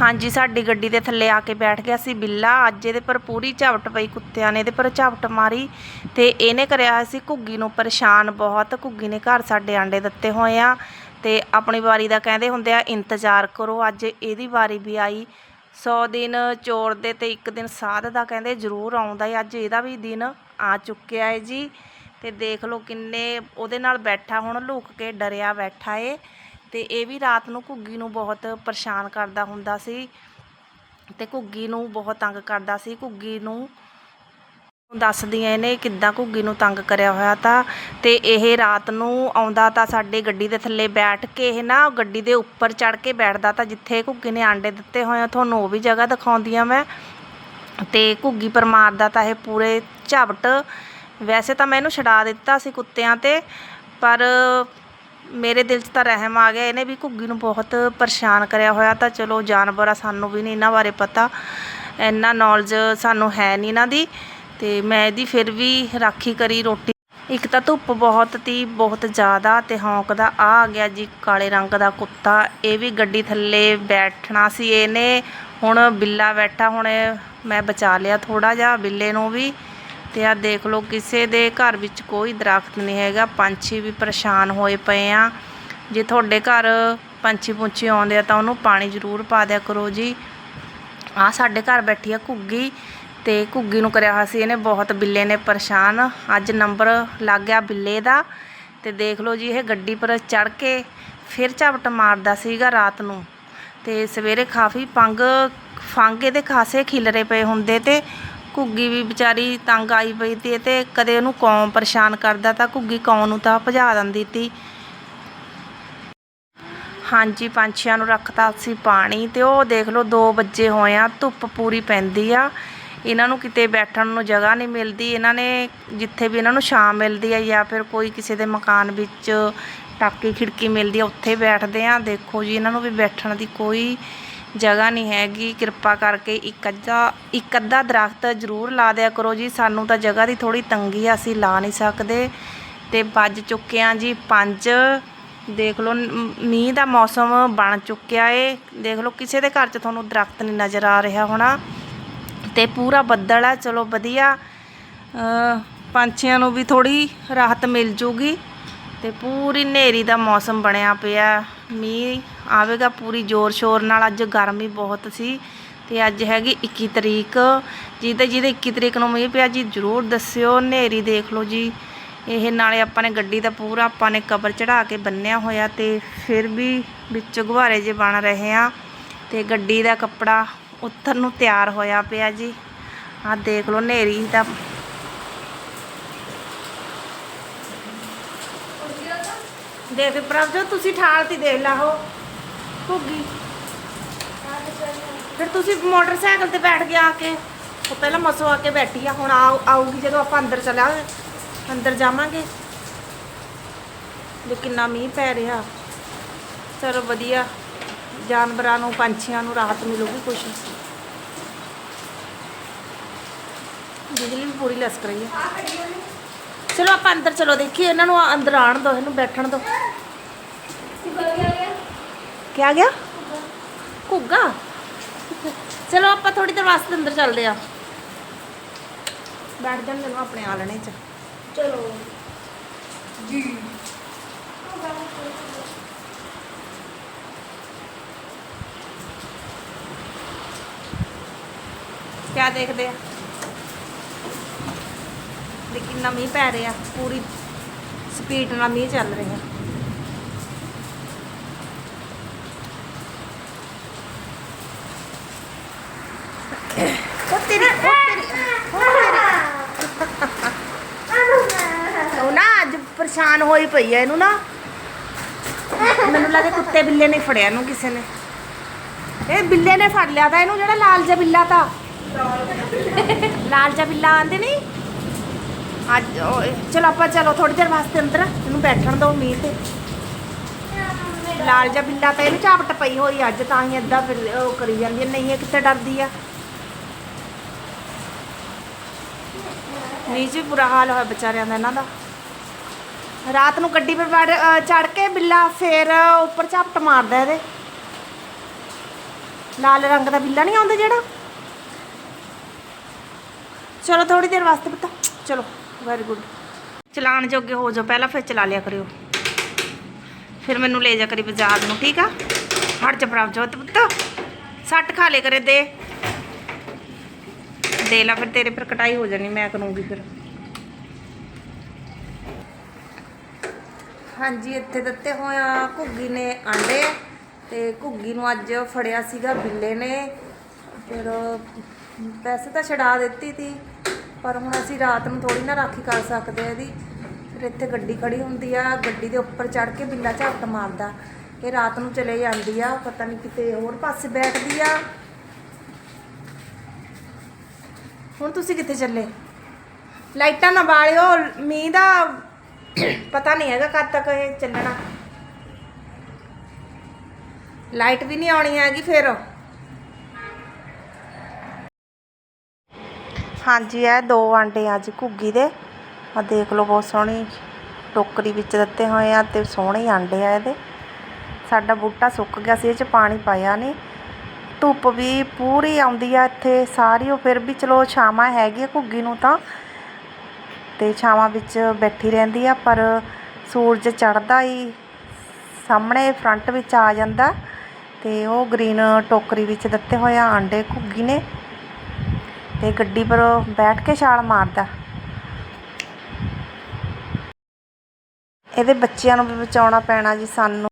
ਹਾਂਜੀ, ਸਾਡੀ ਗੱਡੀ ਦੇ ਥੱਲੇ ਆ ਕੇ ਬੈਠ ਗਿਆ ਸੀ ਬਿੱਲਾ। ਅੱਜ ਇਹਦੇ ਪਰ ਪੂਰੀ ਝਾਵਟ ਪਈ ਕੁੱਤਿਆਂ ਨੇ, ਇਹਦੇ ਪਰ ਝਾਵਟ ਮਾਰੀ ਤੇ ਇਹਨੇ ਕਰਿਆ ਹੋਇਆ ਸੀ ਘੁੱਗੀ ਨੂੰ ਪਰੇਸ਼ਾਨ ਬਹੁਤ। ਘੁੱਗੀ ਨੇ ਘਰ ਸਾਡੇ ਆਂਡੇ ਦਿੱਤੇ ਹੋਏ ਆ ਤੇ ਆਪਣੀ ਵਾਰੀ ਦਾ ਕਹਿੰਦੇ ਹੁੰਦੇ ਆ, ਇੰਤਜ਼ਾਰ ਕਰੋ, ਅੱਜ ਇਹਦੀ ਵਾਰੀ ਵੀ ਆਈ। 100 ਦਿਨ ਚੋਰ ਦੇ ਤੇ ਇੱਕ ਦਿਨ ਸਾਧ ਦਾ ਕਹਿੰਦੇ ਜ਼ਰੂਰ ਆਉਂਦਾ ਹੈ ਅੱਜ ਇਹਦਾ ਵੀ ਦਿਨ ਆ ਚੁੱਕਿਆ ਹੈ ਜੀ। ਤੇ ਦੇਖ ਲਓ ਕਿੰਨੇ ਉਹਦੇ ਨਾਲ ਬੈਠਾ, ਹੁਣ ਲੁਕ ਕੇ ਡਰਿਆ ਬੈਠਾ ਏ। ਤੇ ਇਹ ਵੀ ਰਾਤ ਨੂੰ ਘੁੱਗੀ ਨੂੰ ਬਹੁਤ ਪਰੇਸ਼ਾਨ ਕਰਦਾ ਹੁੰਦਾ ਸੀ ਤੇ ਘੁੱਗੀ ਨੂੰ ਬਹੁਤ ਤੰਗ ਕਰਦਾ ਸੀ। ਘੁੱਗੀ ਨੂੰ ਦੱਸਦੀਆਂ ਇਹਨੇ ਕਿੱਦਾਂ ਘੁੱਗੀ ਨੂੰ ਤੰਗ ਕਰਿਆ ਹੋਇਆ ਤਾਂ ਤੇ ਇਹ ਰਾਤ ਨੂੰ ਆਉਂਦਾ ਤਾਂ ਸਾਡੇ ਗੱਡੀ ਦੇ ਥੱਲੇ ਬੈਠ ਕੇ ਇਹ ਨਾ ਗੱਡੀ ਦੇ ਉੱਪਰ ਚੜ ਕੇ ਬੈਠਦਾ ਤਾਂ ਜਿੱਥੇ ਘੁੱਗੀ ਨੇ ਆਂਡੇ ਦਿੱਤੇ ਹੋਏ ਆ, ਤੁਹਾਨੂੰ ਉਹ ਵੀ ਜਗ੍ਹਾ ਦਿਖਾਉਂਦੀ ਆ ਮੈਂ। ਤੇ ਘੁੱਗੀ ਪਰ ਮਾਰਦਾ ਤਾਂ ਇਹ ਪੂਰੇ ਝਪਟ। ਵੈਸੇ ਤਾਂ ਮੈਂ ਇਹਨੂੰ ਛਡਾ ਦਿੱਤਾ ਸੀ ਕੁੱਤਿਆਂ ਤੇ, ਪਰ ਮੇਰੇ ਦਿਲ 'ਚ ਤਾਂ ਰਹਿਮ ਆ ਗਿਆ, ਇਹਨੇ ਵੀ ਘੁੱਗੀ ਨੂੰ ਬਹੁਤ ਪਰੇਸ਼ਾਨ ਕਰਿਆ ਹੋਇਆ ਤਾਂ ਚਲੋ ਜਾਨਵਰ ਆ, ਸਾਨੂੰ ਵੀ ਨਹੀਂ ਇਹਨਾਂ ਬਾਰੇ ਪਤਾ। ਇੰਨਾ ਨੌਲੇਜ ਸਾਨੂੰ ਹੈ ਨਹੀਂ ਇਹਨਾਂ ਦੀ ਤੇ ਮੈਂ ਇਹਦੀ ਫਿਰ ਵੀ ਰਾਖੀ ਕਰੀ ਰੋਟੀ। ਇੱਕ ਤਾਂ ਧੁੱਪ ਬਹੁਤ ਤੀ, ਬਹੁਤ ਜ਼ਿਆਦਾ ਤੇ ਹੌਂਕਦਾ ਆ ਆ ਗਿਆ ਜੀ, ਕਾਲੇ ਰੰਗ ਦਾ ਕੁੱਤਾ, ਇਹ ਵੀ ਗੱਡੀ ਥੱਲੇ ਬੈਠਣਾ ਸੀ ਇਹਨੇ। ਹੁਣ ਬਿੱਲਾ ਬੈਠਾ, ਹੁਣ ਮੈਂ ਬਚਾ ਲਿਆ ਥੋੜਾ ਜਿਹਾ ਬਿੱਲੇ ਨੂੰ ਵੀ। ਤੇ ਆ ਦੇਖ ਲਓ, ਕਿਸੇ ਦੇ ਘਰ ਵਿੱਚ ਕੋਈ ਦਰਖਤ ਨਹੀਂ ਹੈਗਾ। ਪੰਛੀ ਵੀ ਪਰੇਸ਼ਾਨ ਹੋਏ ਪਏ ਆ। ਜੇ ਤੁਹਾਡੇ ਘਰ ਪੰਛੀ ਪੁੰਛੀ ਆਉਂਦੇ ਆ ਤਾਂ ਉਹਨੂੰ ਪਾਣੀ ਜ਼ਰੂਰ ਪਾ ਦਿਆ ਕਰੋ ਜੀ। ਆ ਸਾਡੇ ਘਰ ਬੈਠੀ ਆ ਘੁੱਗੀ ਤੇ ਘੁੱਗੀ ਨੂੰ ਕਰਿਆ ਹੋਇਆ ਸੀ ਇਹਨੇ, ਬਹੁਤ ਬਿੱਲੇ ਨੇ ਪਰੇਸ਼ਾਨ। ਅੱਜ ਨੰਬਰ ਲੱਗ ਗਿਆ ਬਿੱਲੇ ਦਾ ਤੇ ਦੇਖ ਲਓ ਜੀ, ਇਹ ਗੱਡੀ ਪਰ ਚੜ ਕੇ ਫਿਰ ਝਪਟ ਮਾਰਦਾ ਸੀਗਾ ਰਾਤ ਨੂੰ। ਤੇ ਸਵੇਰੇ ਕਾਫੀ ਪੰਗ, ਫੰਗ ਇਹਦੇ ਖਾਸੇ ਖਿਲਰੇ ਪਏ ਹੁੰਦੇ ਤੇ ਘੁੱਗੀ ਵੀ ਵਿਚਾਰੀ ਤੰਗ ਆਈ ਪਈ ਤੀ ਤੇ ਕਦੇ ਉਹਨੂੰ ਕੌਂ ਪਰੇਸ਼ਾਨ ਕਰਦਾ ਤਾਂ ਘੁੱਗੀ ਕੌਂ ਨੂੰ ਤਾਂ ਭਜਾ ਦਿੰਦੀ ਤੀ। ਹਾਂਜੀ, ਪੰਛੀਆਂ ਨੂੰ ਰੱਖਤਾ ਸੀ ਪਾਣੀ ਤੇ ਉਹ ਦੇਖ ਲਓ 2 ਵਜੇ ਹੋਏ ਆ, ਧੁੱਪ ਪੂਰੀ ਪੈਂਦੀ ਆ। ਇਹਨਾਂ ਨੂੰ ਕਿਤੇ ਬੈਠਣ ਨੂੰ ਜਗ੍ਹਾ ਨਹੀਂ ਮਿਲਦੀ। ਇਹਨਾਂ ਨੇ ਜਿੱਥੇ ਵੀ ਇਹਨਾਂ ਨੂੰ ਛਾਂ ਮਿਲਦੀ ਆ ਜਾਂ ਫਿਰ ਕੋਈ ਕਿਸੇ ਦੇ ਮਕਾਨ ਵਿੱਚ ਟਾਕੀ ਖਿੜਕੀ ਮਿਲਦੀ ਆ, ਉੱਥੇ ਬੈਠਦੇ ਆ। ਦੇਖੋ ਜੀ, ਇਹਨਾਂ ਨੂੰ ਵੀ ਬੈਠਣ ਦੀ ਕੋਈ ਜਗ੍ਹਾ ਨਹੀਂ ਹੈਗੀ, ਕਿਰਪਾ ਕਰਕੇ ਇੱਕ ਅੱਧਾ ਇੱਕ ਅੱਧਾ ਦਰਖਤ ਜ਼ਰੂਰ ਲਾ ਦਿਆ ਕਰੋ ਜੀ। ਸਾਨੂੰ ਤਾਂ ਜਗ੍ਹਾ ਦੀ ਥੋੜੀ ਤੰਗੀ ਆ, ਅਸੀਂ ਲਾ ਨਹੀਂ ਸਕਦੇ। ਤੇ ਵੱਜ ਚੁੱਕੇ ਆ ਜੀ 5 ਦੇਖ ਲਓ, ਨ- ਮੀਂਹ ਦਾ ਮੌਸਮ ਬਣ ਚੁੱਕਿਆ ਏ। ਦੇਖ ਲਓ, ਕਿਸੇ ਦੇ ਘਰ 'ਚ ਤੁਹਾਨੂੰ ਦਰਖਤ ਨਹੀਂ ਨਜ਼ਰ ਆ ਰਿਹਾ ਹੋਣਾ। ਤੇ ਪੂਰਾ ਬੱਦਲ ਆ, ਚਲੋ ਵਧੀਆ। ਪੰਛੀਆਂ ਨੂੰ ਵੀ ਥੋੜੀ ਰਾਹਤ ਮਿਲ ਜੂਗੀ। ਤੇ ਪੂਰੀ ਹਨੇਰੀ ਦਾ ਮੌਸਮ ਬਣਿਆ ਪਿਆ। ਮੀਂਹ ਆਵੇਗਾ ਪੂਰੀ ਜ਼ੋਰ ਸ਼ੋਰ ਨਾਲ। ਅੱਜ ਗਰਮੀ ਬਹੁਤ ਸੀ ਤੇ ਅੱਜ ਹੈਗੀ 21 ਤਰੀਕ। ਜਿਹਦੇ ਜਿਹਦੇ 21 ਤਰੀਕ ਨੂੰ ਮੀਂਹ ਪਿਆ ਜੀ, ਜ਼ਰੂਰ ਦੱਸਿਓ, ਹਨੇਰੀ ਦੇਖ ਲਓ ਜੀ। ਇਹ ਨਾਲੇ ਆਪਾਂ ਨੇ ਗੱਡੀ ਦਾ ਪੂਰਾ, ਆਪਾਂ ਨੇ ਕਵਰ ਚੜਾ ਕੇ ਬੰਨਿਆ ਹੋਇਆ ਤੇ ਫਿਰ ਵੀ ਵਿੱਚ ਗੁਬਾਰੇ ਜੇ ਬਣ ਰਹੇ ਆ ਤੇ ਗੱਡੀ ਦਾ ਕੱਪੜਾ ਉੱਤਰ ਨੂੰ ਤਿਆਰ ਹੋਇਆ ਪਿਆ ਜੀ। ਆਹ ਦੇਖ ਲਓ ਹਨੇਰੀ ਦਾ ਦੇਖ ਪ੍ਰਭਜੋਤ ਤੁਸੀਂ ਠਾਲਤੀ ਦੇਖ ਲਾਹੋ ਘੁੱਗੀ ਫਿਰ ਤੁਸੀਂ ਮੋਟਰਸਾਈਕਲ ਤੇ ਬੈਠ ਗਿਆ ਆ ਕੇ। ਉਹ ਪਹਿਲਾਂ ਮਸੋ ਆ ਕੇ ਬੈਠੀ ਆ, ਹੁਣ ਆਊਗੀ ਜਦੋਂ ਆਪਾਂ ਅੰਦਰ ਚਲਾ ਅੰਦਰ ਜਾਵਾਂਗੇ। ਦੇ ਕਿੰਨਾ ਮੀਂਹ ਪੈ ਰਿਹਾ। ਚਲੋ ਵਧੀਆ। ਜਾਨਵਰਾਂ ਨੂੰ, ਪੰਛੀਆਂ ਨੂੰ ਰਾਹਤ ਮਿਲੂਗੀ ਕੁਛ। ਬਿਜਲੀ ਵੀ ਪੂਰੀ ਲਸਕ ਰਹੀ ਹੈ ਚਲੋ ਆਪਾਂ ਅੰਦਰ ਚਲੋ ਦੇਖੀਏ ਇਹਨਾਂ ਨੂੰ ਅੰਦਰ ਆਣ ਦੋ ਇਹਨੂੰ ਬੈਠਣ ਦੋ ਕੀ ਆ ਗਿਆ? ਘੁੱਗਾ। ਚਲੋ ਆਪਾਂ ਥੋੜੀ ਦੇਰ ਵਾਸਤੇ ਅੰਦਰ ਚੱਲਦੇ ਆ ਬੈਠ ਜਾਂਦੇ ਨੂੰ ਆਪਣੇ ਆਲਣੇ 'ਚ। ਚਲੋ। ਜੀ। ਕਿਆ ਦੇਖਦੇ ਆ? ਦੇ ਕਿੰਨਾ ਮੀਂਹ ਪੈ ਰਿਹਾ, ਪੂਰੀ ਸਪੀਡ ਨਾਲ ਮੀਂਹ ਚੱਲ ਰਿਹਾ। ਉਹ ਤੇਰੀ ਉਹ ਤੇਰੀ ਉਹ ਨਾ ਅੱਜ ਪਰੇਸ਼ਾਨ ਹੋਈ ਪਈ ਐ ਇਹਨੂੰ ਨਾ। ਮੈਨੂੰ ਲੱਗਦਾ ਕੁੱਤੇ ਬਿੱਲੇ ਨੇ ਫੜਿਆ ਇਹਨੂੰ ਕਿਸੇ ਨੇ। ਇਹ ਬਿੱਲੇ ਨੇ ਫੜ ਲਿਆ ਤਾਂ ਇਹਨੂੰ ਜਿਹੜਾ ਲਾਲ ਜਿਹਾ ਬਿੱਲਾ ਤਾਂ। ਲਾਲ ਜਿਹਾ ਬਿੱਲਾ ਆਂਦੇ ਨਹੀਂ ਅੱਜ, ਉਹ- ਚਲੋ ਆਪਾਂ, ਚਲੋ ਥੋੜੀ ਦੇਰ ਵਾਸਤੇ ਅੰਦਰ ਇਹਨੂੰ ਬੈਠਣ ਦਿਓ, ਮੀਂਹ ਤੇ। ਲਾਲ ਜਿਹਾ ਬਿੱਲਾ ਤਾਂ ਇਹਨੂੰ ਝਾਪਟ ਪਈ ਹੋਈ ਅੱਜ, ਤਾਂ ਹੀ ਏਦਾਂ ਫਿਰ ਉਹ ਕਰੀ ਜਾਂਦੀ ਹੈ ਨਹੀਂ, ਇਹ ਕਿੱਥੇ ਡਰਦੀ ਆ? ਨੀਚੇ ਬੁਰਾ ਹਾਲ ਹੋਇਆ ਵਿਚਾਰਿਆਂ ਦਾ ਇਹਨਾਂ ਦਾ। ਰਾਤ ਨੂੰ ਗੱਡੀ 'ਤੇ ਚੜ ਕੇ ਬਿੱਲਾ ਫੇਰ ਉੱਪਰ ਝਾਪਟ ਮਾਰਦਾ ਇਹਦੇ। ਲਾਲ ਰੰਗ ਦਾ ਬਿੱਲਾ ਨਹੀਂ ਆਉਂਦਾ ਜਿਹੜਾ? ਚਲੋ ਥੋੜੀ ਦੇਰ ਵਾਸਤੇ ਪਤਾ, ਚਲੋ। ਵੈਰੀ ਗੁੱਡ ਚਲਾਣ ਜੋਗੇ ਹੋ ਜਾਓ, ਪਹਿਲਾਂ ਫਿਰ ਚਲਾ ਲਿਆ ਕਰਿਓ। ਫਿਰ ਮੈਨੂੰ ਲੈ ਜਾ ਕਰੀ ਬਾਜ਼ਾਰ ਨੂੰ, ਠੀਕ ਆ? ਹਟ ਜਾ ਪ੍ਰਾਪ ਜੋਤ ਪੁੱਤ। ਸੱਟ ਖਾ ਲੇ ਕਰੇ, ਦੇ। ਦੇ ਲਾ ਫਿਰ, ਤੇਰੇ ਪਰ ਕਟਾਈ ਹੋ ਜਾਣੀ, ਮੈਂ ਕਰੂੰਗੀ ਫਿਰ। ਹਾਂਜੀ, ਇੱਥੇ ਦਿੱਤੇ ਹੋਇਆ ਘੁੱਗੀ ਨੇ ਆਂਡੇ ਤੇ ਘੁੱਗੀ ਨੂੰ ਅੱਜ ਫੜਿਆ ਸੀਗਾ ਬਿੱਲੇ ਨੇ। ਫਿਰ ਪੈਸੇ ਤਾਂ ਛਡਾ ਦਿੱਤੀ ਸੀ ਪਰ ਹੁਣ ਅਸੀਂ ਰਾਤ ਨੂੰ ਥੋੜੀ ਨਾ ਰਾਖੀ ਕਰ ਸਕਦੇ ਆ ਇਹਦੀ। ਫਿਰ ਇੱਥੇ ਗੱਡੀ ਖੜੀ ਹੁੰਦੀ ਆ, ਗੱਡੀ ਦੇ ਉੱਪਰ ਚੜ ਕੇ ਬਿੱਲਾ ਝਪਟ ਮਾਰਦਾ। ਇਹ ਰਾਤ ਨੂੰ ਚਲੇ ਜਾਂਦੀ ਆ, ਪਤਾ ਨਹੀਂ ਕਿਤੇ ਹੋਰ ਪਾਸੇ ਬੈਠਦੀ ਆ। ਹੁਣ ਤੁਸੀਂ ਕਿੱਥੇ ਚੱਲੇ? ਲਾਈਟਾਂ ਨਾ ਬਾਲਿਓ, ਮੀਂਹ ਦਾ ਪਤਾ ਨਹੀਂ ਹੈਗਾ ਕਦ ਤੱਕ ਇਹ ਚੱਲਣਾ। ਲਾਈਟ ਵੀ ਨਹੀਂ ਆਉਣੀ ਹੈਗੀ ਫਿਰ। ਹਾਂਜੀ, ਇਹ ਦੋ ਆਂਡੇ ਅੱਜ ਘੁੱਗੀ ਦੇ। ਆ ਦੇਖ ਲਓ ਬਹੁਤ ਸੋਹਣੀ ਟੋਕਰੀ ਵਿੱਚ ਦਿੱਤੇ ਹੋਏ ਆ ਤੇ ਸੋਹਣੇ ਆਂਡੇ ਆ ਇਹਦੇ। ਸਾਡਾ ਬੂਟਾ ਸੁੱਕ ਗਿਆ ਸੀ, ਇਹ ਚ ਪਾਣੀ ਪਾਇਆ ਨਹੀਂ ਧੁੱਪ ਵੀ ਪੂਰੀ ਆਉਂਦੀ ਆ ਇੱਥੇ, ਸਾਰੀ ਉਹ ਫਿਰ ਵੀ ਚਲੋ ਛਾਵਾਂ ਹੈਗੀ ਆ ਘੁੱਗੀ ਨੂੰ ਤਾਂ। ਤੇ ਛਾਵਾਂ ਵਿੱਚ ਬੈਠੀ ਰਹਿੰਦੀ ਆ, ਪਰ ਸੂਰਜ ਚੜ੍ਹਦਾ ਹੀ ਸਾਹਮਣੇ ਫਰੰਟ ਵਿੱਚ ਆ ਜਾਂਦਾ। ਤੇ ਉਹ ਗ੍ਰੀਨ ਟੋਕਰੀ ਵਿੱਚ ਦਿੱਤੇ ਹੋਏ ਆਂਡੇ ਘੁੱਗੀ ਨੇ। ਤੇ ਗੱਡੀ ਪਰ ਉਹ ਬੈਠ ਕੇ ਛਾਲ ਮਾਰਦਾ। ਇਹਦੇ ਬੱਚਿਆਂ ਨੂੰ ਵੀ ਬਚਾਉਣਾ ਪੈਣਾ ਜੀ ਸਾਨੂੰ।